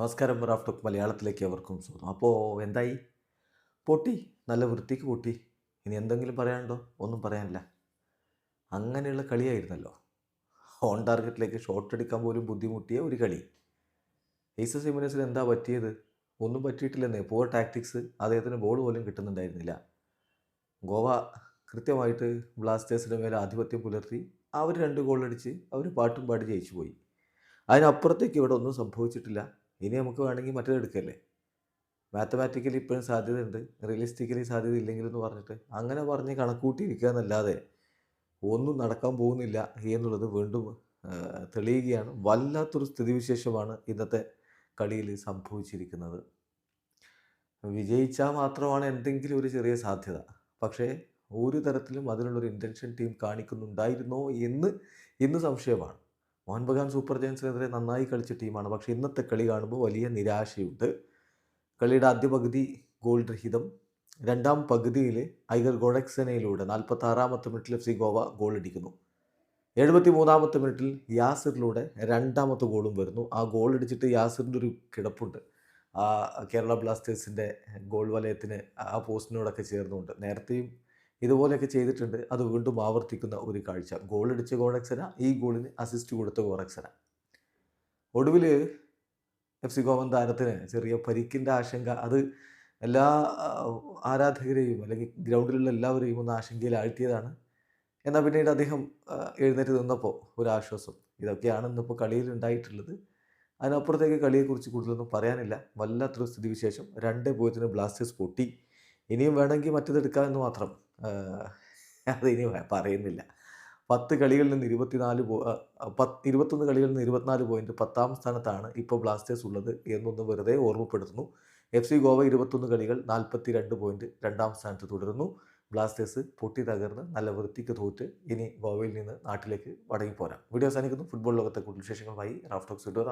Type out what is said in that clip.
നമസ്കാരം Raf talk മലയാളത്തിലേക്ക് അവർക്കും സ്വാഗതം. അപ്പോൾ എന്തായി? പൊട്ടി നല്ല വൃത്തിക്ക് പൊട്ടി. ഇനി എന്തെങ്കിലും പറയാനുണ്ടോ? ഒന്നും പറയാനില്ല. അങ്ങനെയുള്ള കളിയായിരുന്നല്ലോ. ഓൺ ടാർഗറ്റിലേക്ക് ഷോട്ട് എടുക്കാൻ പോലും ബുദ്ധിമുട്ടിയ ഒരു കളി. എയ്സസ് സിമിനസിന് എന്താ പറ്റിയത്? ഒന്നും പറ്റിയിട്ടില്ലെന്നേ. പോർ ടാക്ടിക്സ് അദ്ദേഹത്തിന് ബോൾ പോലും കിട്ടുന്നുണ്ടായിരുന്നില്ല. ഗോവ കൃത്യമായിട്ട് ബ്ലാസ്റ്റേഴ്സിന്റെ മേലെ ആധിപത്യം പുലർത്തി അവർ രണ്ട് ഗോളടിച്ച് അവർ പാട്ടും പാടി ജയിച്ചു പോയി അതിനപ്പുറത്തേക്ക് ഇവിടെ ഒന്നും സംഭവിച്ചിട്ടില്ല. ഇനി നമുക്ക് വേണമെങ്കിൽ മറ്റേത് എടുക്കല്ലേ? മാത്തമാറ്റിക്കലി ഇപ്പോഴും സാധ്യതയുണ്ട്. റിയലിസ്റ്റിക്കലി സാധ്യത ഇല്ലെങ്കിലെന്ന് പറഞ്ഞിട്ട് അങ്ങനെ പറഞ്ഞ് കണക്കൂട്ടിയിരിക്കുക എന്നല്ലാതെ ഒന്നും നടക്കാൻ പോകുന്നില്ല എന്നുള്ളത് വീണ്ടും തെളിയുകയാണ്. വല്ലാത്തൊരു സ്ഥിതിവിശേഷമാണ് ഇന്നത്തെ കളിയിൽ സംഭവിച്ചിരിക്കുന്നത്. വിജയിച്ചാൽ മാത്രമാണ് എന്തെങ്കിലും ഒരു ചെറിയ സാധ്യത. പക്ഷേ ഒരു തരത്തിലും അതിനുള്ളൊരു ഇന്റൻഷൻ ടീം കാണിക്കുന്നുണ്ടായിരുന്നോ എന്ന് ഇന്ന് സംശയമാണ്. മോഹൻ ബഗാൻ സൂപ്പർ ജയൻസിനെതിരെ നന്നായി കളിച്ച ടീമാണ്. പക്ഷേ ഇന്നത്തെ കളി കാണുമ്പോൾ വലിയ നിരാശയുണ്ട്. കളിയുടെ ആദ്യ പകുതി ഗോൾ രഹിതം. രണ്ടാം പകുതിയിൽ ഐഗർ ഗോഡക്സനയിലൂടെ നാൽപ്പത്തി ആറാമത്തെ മിനിറ്റിൽ എഫ് സി ഗോവ ഗോൾ അടിക്കുന്നു. എഴുപത്തി മൂന്നാമത്തെ മിനിറ്റിൽ യാസിറിലൂടെ രണ്ടാമത്തെ ഗോളും വരുന്നു. ആ ഗോൾ അടിച്ചിട്ട് യാസിറിന്റെ ഒരു കിടപ്പുണ്ട്. ആ കേരള ബ്ലാസ്റ്റേഴ്സിന്റെ ഗോൾ വലയത്തിന് ആ പോസ്റ്റിനോടൊക്കെ ചേർന്നുകൊണ്ട്. നേരത്തെയും ഇതുപോലെയൊക്കെ ചെയ്തിട്ടുണ്ട്. അത് വീണ്ടും ആവർത്തിക്കുന്ന ഒരു കാഴ്ച. ഗോൾ അടിച്ച ഈ ഗോളിന് അസിസ്റ്റ് കൊടുത്ത ഗോറക്സന ഒടുവിൽ എഫ് സി ഗോവൻ താരത്തിന് ചെറിയ പരിക്കിന്റെ ആശങ്ക. അത് എല്ലാ ആരാധകരെയും അല്ലെങ്കിൽ ഗ്രൗണ്ടിലുള്ള എല്ലാവരെയും ഒന്ന് ആശങ്കയിൽ ആഴ്ത്തിയതാണ് എന്നാൽ പിന്നീട് അദ്ദേഹം എഴുന്നേറ്റ് നിന്നപ്പോൾ ഒരു ആശ്വാസം. ഇതൊക്കെയാണ് ഇന്നിപ്പോൾ കളിയിൽ ഉണ്ടായിട്ടുള്ളത്. അതിനപ്പുറത്തേക്ക് കളിയെക്കുറിച്ച് കൂടുതലൊന്നും പറയാനില്ല. വല്ലാത്തൊരു സ്ഥിതിവിശേഷം. രണ്ട് പൂജ്യത്തിന് ബ്ലാസ്റ്റേഴ്സ് പൊട്ടി. ഇനിയും വേണമെങ്കിൽ മറ്റേതെടുക്കാമെന്ന് മാത്രം. ആ, അത് ഇനി പറയുന്നില്ല. പത്ത് കളികളിൽ നിന്ന് ഇരുപത്തിനാല് പോ പത്ത് ഇരുപത്തൊന്ന് കളികളിൽ നിന്ന് ഇരുപത്തിനാല് പോയിന്റ് പത്താം സ്ഥാനത്താണ് ഇപ്പോൾ ബ്ലാസ്റ്റേഴ്സ് ഉള്ളത് എന്നൊന്ന് വെറുതെ ഓർമ്മപ്പെടുത്തുന്നു. എഫ് സി ഗോവ ഇരുപത്തൊന്ന് കളികൾ നാൽപ്പത്തി രണ്ട് പോയിന്റ് രണ്ടാം സ്ഥാനത്ത് തുടരുന്നു. ബ്ലാസ്റ്റേഴ്സ് പൊട്ടി തകർന്ന് നല്ല വൃത്തിക്ക് തോറ്റ് ഇനി ഗോവയിൽ നിന്ന് നാട്ടിലേക്ക് മടങ്ങിപ്പോരാം. വീഡിയോ അവസാനിക്കുന്നു. ഫുട്ബോൾ ലോകത്തെ കൂടുതൽ വിശേഷങ്ങളുമായി റാഫ്റ്റോക്സ് ഇടുക